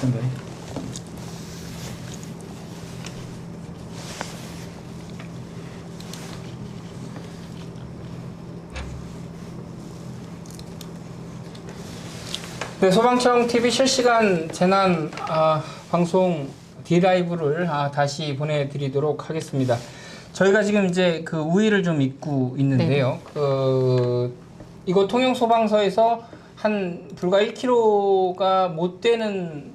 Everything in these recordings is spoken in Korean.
스탠바이. 네, 소방청 TV 실시간 재난 아, 방송 디라이브를 아, 다시 보내드리도록 하겠습니다. 저희가 지금 이제 그 우위를 좀 입고 있는데요. 그 이곳 통영 소방서에서 한 불과 1km가 못 되는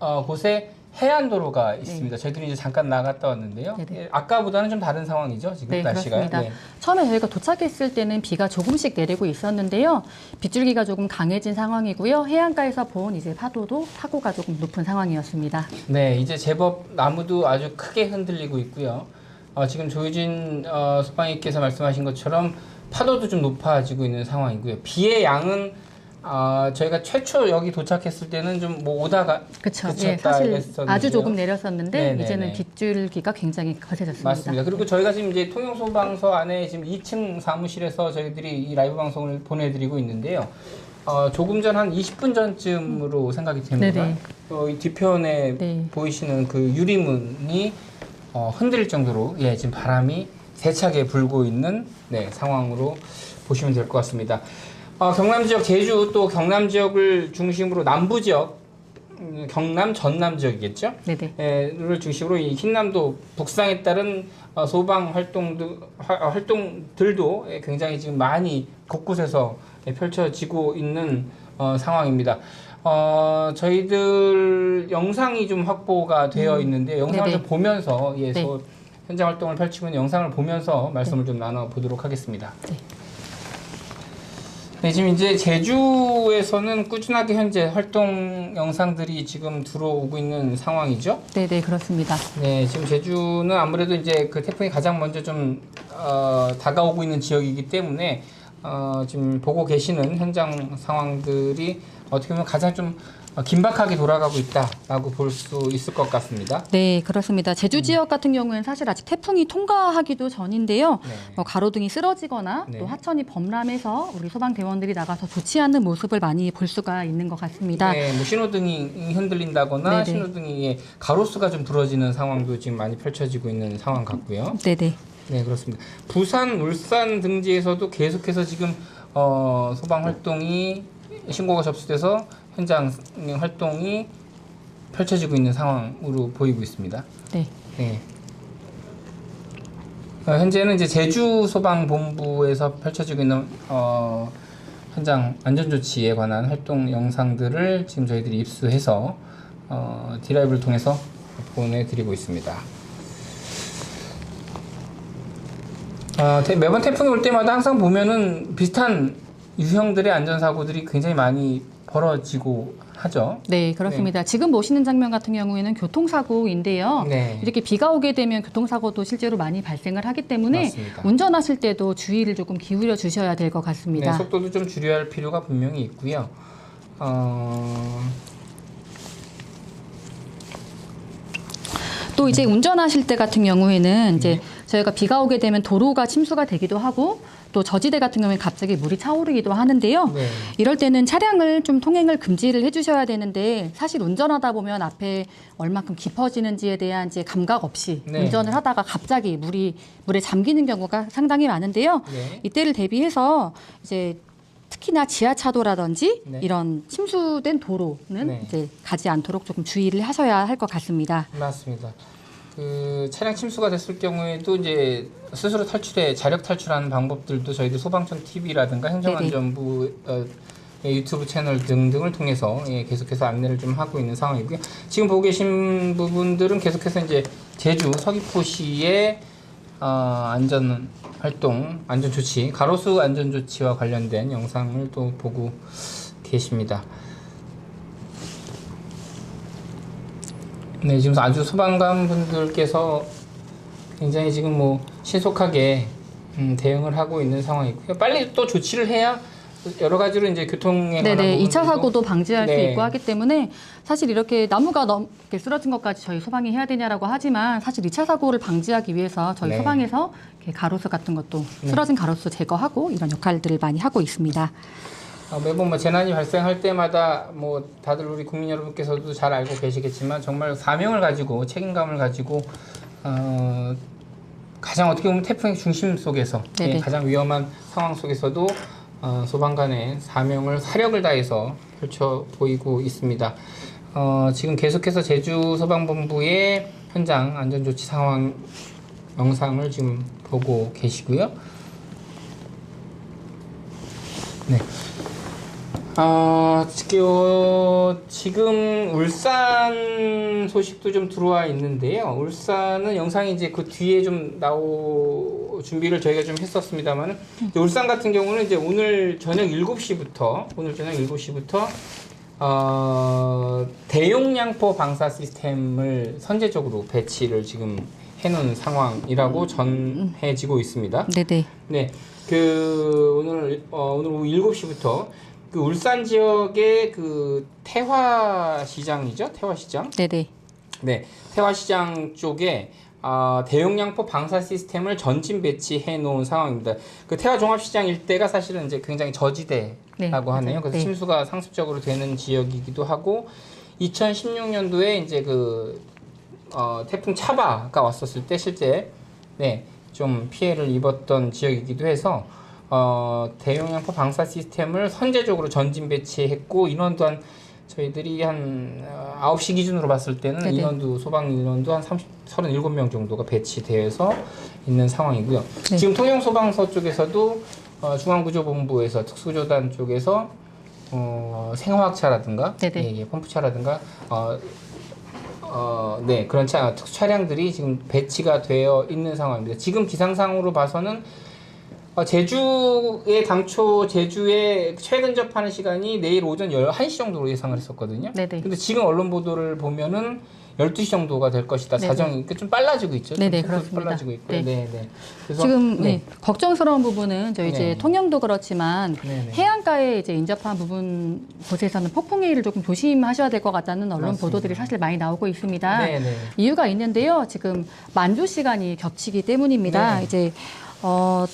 어, 곳에 해안 도로가 있습니다. 저희들이 이제 잠깐 나갔다 왔는데요. 네. 네네. 예, 아까보다는 좀 다른 상황이죠. 지금 네, 날씨가. 그렇습니다. 처음에 저희가 도착했을 때는 비가 조금씩 내리고 있었는데요. 빗줄기가 조금 강해진 상황이고요. 해안가에서 본 이제 파도도 파고가 조금 높은 상황이었습니다. 네, 이제 제법 나무도 아주 크게 흔들리고 있고요. 어, 지금 조유진 어, 소방님께서 말씀하신 것처럼 파도도 좀 높아지고 있는 상황이고요. 비의 양은 어, 저희가 최초 여기 도착했을 때는 좀 뭐 오다가. 그쳤다 예, 사실 했었는데요. 아주 조금 내렸었는데 네네네. 이제는 빗줄기가 굉장히 거세졌습니다. 맞습니다. 그리고 저희가 지금 이제 통영소방서 안에 지금 2층 사무실에서 저희들이 이 라이브 방송을 보내드리고 있는데요. 어, 조금 전 한 20분 전쯤으로 생각이 됩니다. 어, 이 뒤편에 네. 보이시는 그 유리문이 어, 흔들릴 정도로 예, 지금 바람이 세차게 불고 있는 네, 상황으로 보시면 될 것 같습니다. 어, 경남 지역 제주 또 경남 지역을 중심으로 남부 지역 음, 경남 전남 지역이겠죠? 네네. 를 중심으로 이 흰남도 북상에 따른 어, 소방 활동도 화- 어, 활동들도 예, 굉장히 지금 많이 곳곳에서 예, 펼쳐지고 있는 어, 상황입니다. 어, 저희들 영상이 좀 확보가 되어 있는데 영상을 네네. 좀 보면서 예, 네. 소- 현장 활동을 펼치고 있는 영상을 보면서 말씀을 좀 나눠 보도록 하겠습니다. 네. 네, 지금 이제 제주에서는 꾸준하게 현재 활동 영상들이 지금 들어오고 있는 상황이죠. 네 네 그렇습니다. 네, 지금 제주는 아무래도 이제 그 태풍이 가장 먼저 좀 어, 다가오고 있는 지역이기 때문에 어, 지금 보고 계시는 현장 상황들이 어떻게 보면 가장 좀 어, 긴박하게 돌아가고 있다라고 볼 수 있을 것 같습니다. 네 그렇습니다. 제주 지역 같은 경우에는 사실 아직 태풍이 통과하기도 전인데요. 네. 뭐 가로등이 쓰러지거나 네. 또 하천이 범람해서 우리 소방대원들이 나가서 않은 모습을 많이 볼 수가 있는 것 같습니다. 네, 뭐 신호등이 흔들린다거나 네네. 신호등이 예, 가로수가 좀 부러지는 상황도 지금 많이 펼쳐지고 있는 상황 같고요. 네네. 네 그렇습니다. 부산, 울산 등지에서도 계속해서 지금 어, 소방 활동이 신고가 접수돼서 현장 활동이 펼쳐지고 있는 상황으로 보이고 있습니다. 네. 네. 어, 현재는 이제 제주 소방본부에서 펼쳐지고 있는 어, 현장 안전 조치에 관한 활동 영상들을 지금 저희들이 입수해서 어, 디라이브를 통해서 보내드리고 있습니다. 어, 태- 매번 태풍이 올 때마다 항상 보면은 비슷한 유형들의 안전사고들이 굉장히 많이 벌어지고 하죠. 네, 그렇습니다. 지금 보시는 장면 같은 경우에는 교통사고인데요. 네. 이렇게 비가 오게 되면 교통사고도 실제로 많이 발생을 하기 때문에 맞습니다. 운전하실 때도 주의를 조금 기울여 주셔야 될것 네, 같습니다. 속도도 좀 줄여야 할 필요가 분명히 있고요. 어, 또 이제 운전하실 때 같은 경우에는 이제 네. 저희가 비가 오게 되면 도로가 침수가 되기도 하고 또 저지대 같은 경우에 갑자기 물이 차오르기도 하는데요. 네. 이럴 때는 차량을 좀 통행을 금지를 해주셔야 되는데 사실 운전하다 보면 앞에 얼마큼 깊어지는지에 대한 이제 감각 없이 네. 운전을 하다가 갑자기 물이 물에 잠기는 경우가 상당히 많은데요. 네. 이때를 대비해서 이제 특히나 지하차도라든지 네. 이런 침수된 도로는 네. 이제 가지 않도록 조금 주의를 하셔야 할 것 같습니다. 맞습니다. 그 차량 침수가 됐을 경우에도 이제 스스로 탈출해 자력 탈출하는 방법들도 저희들 소방청 TV라든가 행정안전부 어, 예, 유튜브 채널 등등을 통해서 예, 계속해서 안내를 좀 하고 있는 상황이고요. 지금 보고 계신 부분들은 계속해서 이제 제주 서귀포시의 어, 안전 활동, 안전 조치, 가로수 안전 조치와 관련된 영상을 또 보고 계십니다. 네, 지금 아주 소방관 분들께서 굉장히 지금 뭐 신속하게 음, 대응을 하고 있는 상황이고요. 빨리 또 조치를 해야 여러 가지로 이제 교통에 네네, 2차 부분들도 사고도 방지할 수 네. 있고 하기 때문에 사실 이렇게 나무가 넘, 이렇게 쓰러진 것까지 저희 소방이 해야 되냐라고 하지만 사실 2차 사고를 방지하기 위해서 저희 네. 소방에서 이렇게 가로수 같은 것도 쓰러진 가로수 제거하고 이런 역할들을 많이 하고 있습니다. 어, 매번 뭐 재난이 발생할 때마다 뭐 다들 우리 국민 여러분께서도 잘 알고 계시겠지만 정말 사명을 가지고 책임감을 가지고 어, 가장 어떻게 보면 태풍의 중심 속에서. 예, 가장 위험한 상황 속에서도 어, 소방관의 사명을 사력을 다해서 펼쳐 보이고 있습니다. 어, 지금 계속해서 제주 소방본부의 현장 안전조치 상황 영상을 지금 보고 계시고요. 네. 어, 지금, 지금 울산 소식도 좀 들어와 있는데요. 울산은 영상이 이제 그 뒤에 좀 나오 준비를 저희가 좀 했었습니다만은 울산 같은 경우는 이제 오늘 저녁 7시부터 오늘 저녁 7시부터 어, 대용량포 방사 시스템을 선제적으로 배치를 지금 해놓은 상황이라고 전해지고 있습니다. 네네. 네, 그 오늘 어, 오늘 오후 7시부터 그 울산 지역의 그 태화 시장이죠, 태화 시장. 네네. 네, 태화 시장 쪽에 아, 대용량포 방사 시스템을 전진 배치해 놓은 상황입니다. 그 태화 종합시장 일대가 사실은 이제 굉장히 저지대라고 네, 하네요. 그래서 네. 침수가 상습적으로 되는 지역이기도 하고 2016년도에 이제 그 어, 태풍 차바가 왔었을 때 실제 네, 좀 피해를 입었던 지역이기도 해서 어, 대용량 포 방사 시스템을 선제적으로 전진 배치했고 인원도 한 저희들이 한 어, 9시 기준으로 봤을 때는 네네. 인원도 소방 인원도 한 30, 37명 정도가 배치되어서 있는 상황이고요. 네. 지금 통영 소방서 쪽에서도 어, 중앙구조본부에서 특수조단 쪽에서 어, 생화학차라든가. 예, 예, 펌프차라든가 어, 어, 네 그런 차 특수 차량들이 지금 배치가 되어 있는 상황입니다. 지금 기상상으로 봐서는 어, 제주에 당초 제주에 최근 접하는 시간이 내일 오전 11시 정도로 예상을 했었거든요. 네네. 근데 지금 언론 보도를 보면은 12시 정도가 될 것이다. 네네. 사정이 좀 빨라지고 있죠. 좀 네네, 그렇습니다. 빨라지고 있고요. 네. 네, 네. 그래서 지금 네. 네, 걱정스러운 부분은 저희 이제 네. 통영도 그렇지만 네네. 해안가에 이제 인접한 부분 곳에서는 폭풍해일을 조금 조심하셔야 될 것 같다는 언론 맞습니다. 보도들이 사실 많이 나오고 있습니다. 네, 네. 이유가 있는데요. 지금 만조 시간이 겹치기 때문입니다. 네. 이제 어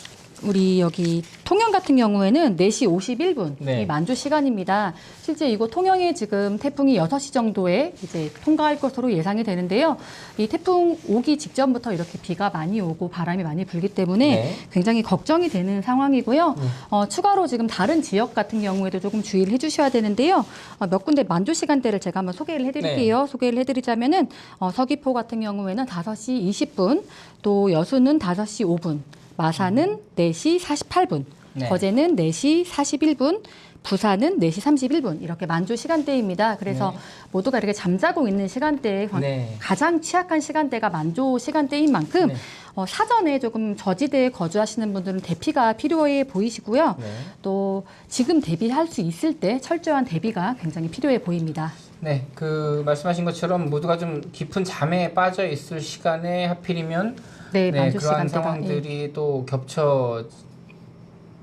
우리 여기 통영 같은 경우에는 4시 51분 네. 이 만조 시간입니다. 실제 이곳 통영에 지금 태풍이 6시 정도에 이제 통과할 것으로 예상이 되는데요. 이 태풍 오기 직전부터 이렇게 비가 많이 오고 바람이 많이 불기 때문에 네. 굉장히 걱정이 되는 상황이고요. 네. 어, 추가로 지금 다른 지역 같은 경우에도 조금 주의를 해주셔야 되는데요. 어, 몇 군데 만조 시간대를 제가 한번 소개를 해드릴게요. 네. 소개를 해드리자면은 어, 서귀포 같은 경우에는 5시 20분, 또 여수는 5시 5분, 마산은 4시 48분, 네. 거제는 4시 41분, 부산은 4시 31분 이렇게 만조 시간대입니다. 그래서 네. 모두가 이렇게 잠자고 있는 시간대에 관- 네. 가장 취약한 시간대가 만조 시간대인 만큼 네. 어, 사전에 조금 저지대에 거주하시는 분들은 대피가 필요해 보이시고요. 네. 또 지금 대비할 수 있을 때 철저한 대비가 굉장히 필요해 보입니다. 네, 그 말씀하신 것처럼 모두가 좀 깊은 잠에 빠져 있을 시간에 하필이면 네, 네, 그러한 시간대가. 예. 상황들이 또 겹쳐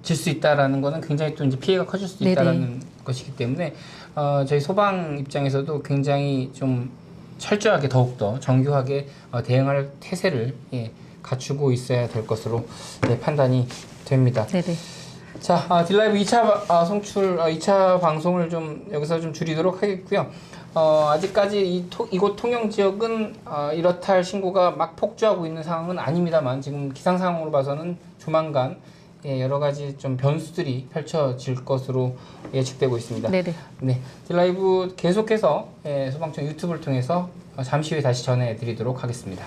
질수 있다라는 거는 굉장히 또 이제 피해가 커질 수 네네. 있다라는 것이기 때문에 어, 저희 소방 입장에서도 굉장히 좀 철저하게 더욱더 정교하게 어, 대응할 태세를 예, 갖추고 있어야 될 것으로 네, 판단이 됩니다. 예. 네네. 자, 아, 딜라이브 2차 아, 송출, 아, 2차 방송을 좀 여기서 좀 줄이도록 하겠고요. 어, 아직까지 이 토, 이곳 통영 지역은 어, 이렇다 할 신고가 막 폭주하고 있는 상황은 아닙니다만 지금 기상 상황으로 봐서는 조만간 예, 여러 가지 좀 변수들이 펼쳐질 것으로 예측되고 있습니다. 네네. 네, 딜라이브 계속해서 예, 소방청 유튜브를 통해서 어, 잠시 후에 다시 전해드리도록 하겠습니다.